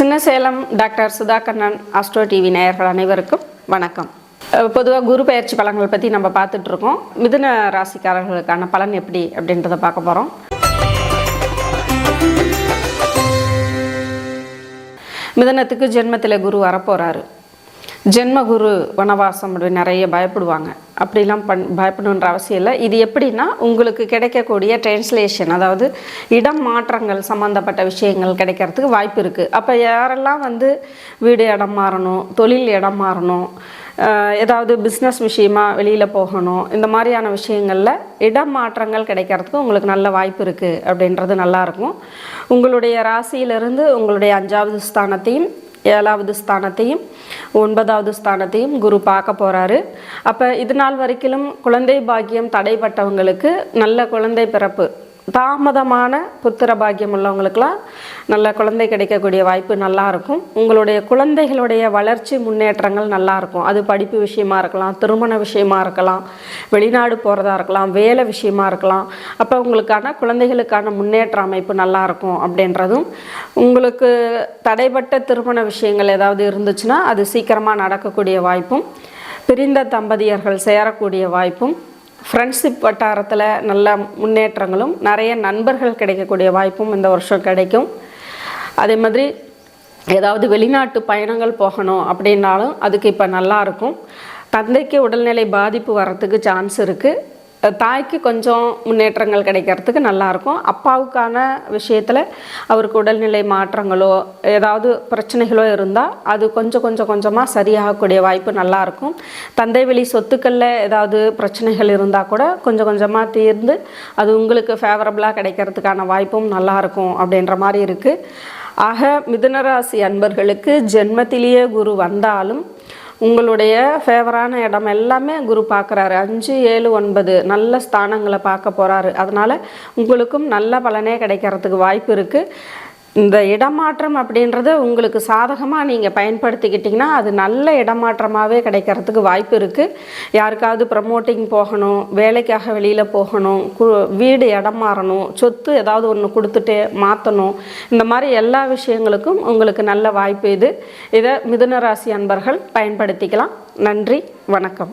Chinnasalem doctor Sudhakannan Astro TV நேயர்கள் அனைவருக்கும் வணக்கம். பொதுவாக குரு பயிற்சி பலன்கள் பற்றி நம்ம பார்த்துட்டு இருக்கோம். மிதுன ராசிக்காரர்களுக்கான பலன் எப்படி அப்படின்றத பார்க்க போகிறோம் மிதனத்துக்கு ஜென்மத்தில் குரு வரப்போகிறாரு ஜென்ம குரு வனவாசம் அப்படி நிறைய பயப்படுவாங்க. அப்படிலாம் பண் பயப்படணுன்ற அவசியம் இல்லை. இது எப்படின்னா உங்களுக்கு கிடைக்கக்கூடிய டிரான்ஸ்லேஷன் அதாவது இடம் மாற்றங்கள் சம்மந்தப்பட்ட விஷயங்கள் கிடைக்கிறதுக்கு வாய்ப்பு இருக்குது அப்போ யாரெல்லாம் வந்து வீடு இடம் மாறணும் தொழில் இடம் மாறணும் ஏதாவது பிஸ்னஸ் விஷயமா வெளியில் போகணும் இந்த மாதிரியான விஷயங்களில் இடம் மாற்றங்கள் கிடைக்கிறதுக்கு உங்களுக்கு நல்ல வாய்ப்பு இருக்குது அப்படின்றது நல்லாயிருக்கும் உங்களுடைய ராசியிலிருந்து உங்களுடைய அஞ்சாவது ஸ்தானத்தையும் ஏழாவது ஸ்தானத்தையும் ஒன்பதாவது ஸ்தானத்தையும் குரு பார்க்க போகிறாரு அப்போ இது நாள் வரைக்கும் குழந்தை பாக்கியம் தடைப்பட்டவங்களுக்கு நல்ல குழந்தை பிறப்பு தாமதமான புத்திர பாக்கியம் உள்ளவங்களுக்கெல்லாம் நல்ல குழந்தை கிடைக்கக்கூடிய வாய்ப்பு நல்லாயிருக்கும் உங்களுடைய குழந்தைகளுடைய வளர்ச்சி முன்னேற்றங்கள் நல்லாயிருக்கும் அது படிப்பு விஷயமா இருக்கலாம் திருமண விஷயமா இருக்கலாம் வெளிநாடு போகிறதா இருக்கலாம் வேலை விஷயமா இருக்கலாம். அப்போ உங்களுக்கான குழந்தைகளுக்கான முன்னேற்ற அமைப்பு நல்லாயிருக்கும் அப்படின்றதும் உங்களுக்கு தடைப்பட்ட திருமண விஷயங்கள் ஏதாவது இருந்துச்சுன்னா அது சீக்கிரமாக நடக்கக்கூடிய வாய்ப்பும் பிரிந்த தம்பதியர்கள் சேரக்கூடிய வாய்ப்பும் ஃப்ரெண்ட்ஷிப் வட்டாரத்தில் நல்ல முன்னேற்றங்களும் நிறைய நண்பர்கள் கிடைக்கக்கூடிய வாய்ப்பும் இந்த வருஷம் கிடைக்கும். அதே மாதிரி ஏதாவது வெளிநாட்டு பயணங்கள் போகணும் அப்படின்னாலும் அதுக்கு இப்போ நல்லா இருக்கும். தந்தைக்கு உடல்நிலை பாதிப்பு வரத்துக்கு சான்ஸ் இருக்குது தாய்க்கு கொஞ்சம் முன்னேற்றங்கள் கிடைக்கிறதுக்கு நல்லாயிருக்கும். அப்பாவுக்கான விஷயத்தில் அவருக்கு உடல்நிலை மாற்றங்களோ ஏதாவது பிரச்சனைகளோ இருந்தால் அது கொஞ்சம் கொஞ்சம் கொஞ்சமாக சரியாகக்கூடிய வாய்ப்பு நல்லாயிருக்கும். தந்தை வெளி சொத்துக்களில் ஏதாவது பிரச்சனைகள் இருந்தால் கூட கொஞ்சம் கொஞ்சமாக தீர்ந்து அது உங்களுக்கு ஃபேவரபுளாக கிடைக்கிறதுக்கான வாய்ப்பும் நல்லாயிருக்கும் அப்படின்ற மாதிரி இருக்குது ஆக மிதுனராசி அன்பர்களுக்கு ஜென்மத்திலேயே குரு வந்தாலும் உங்களுடைய ஃபேவரான இடம் எல்லாமே குரு பார்க்குறாரு. அஞ்சு ஏழு ஒன்பது நல்ல ஸ்தானங்களை பார்க்க போகிறாரு அதனால் உங்களுக்கும் நல்ல பலனே கிடைக்கிறதுக்கு வாய்ப்பு இருக்குது இந்த இடமாற்றம் அப்படின்றது உங்களுக்கு சாதகமாக நீங்கள் பயன்படுத்திக்கிட்டிங்கன்னா அது நல்ல இடமாற்றமாகவே கிடைக்கிறதுக்கு வாய்ப்பு இருக்குது யாருக்காவது ப்ரமோட்டிங் போகணும் வேலைக்காக வெளியில் போகணும் கு வீடு இடம் மாறணும் சொத்து ஏதாவது ஒன்று கொடுத்துட்டு மாற்றணும் இந்த மாதிரி எல்லா விஷயங்களுக்கும் உங்களுக்கு நல்ல வாய்ப்பு இது. இதை மிதுனராசி அன்பர்கள் பயன்படுத்திக்கலாம். நன்றி வணக்கம்.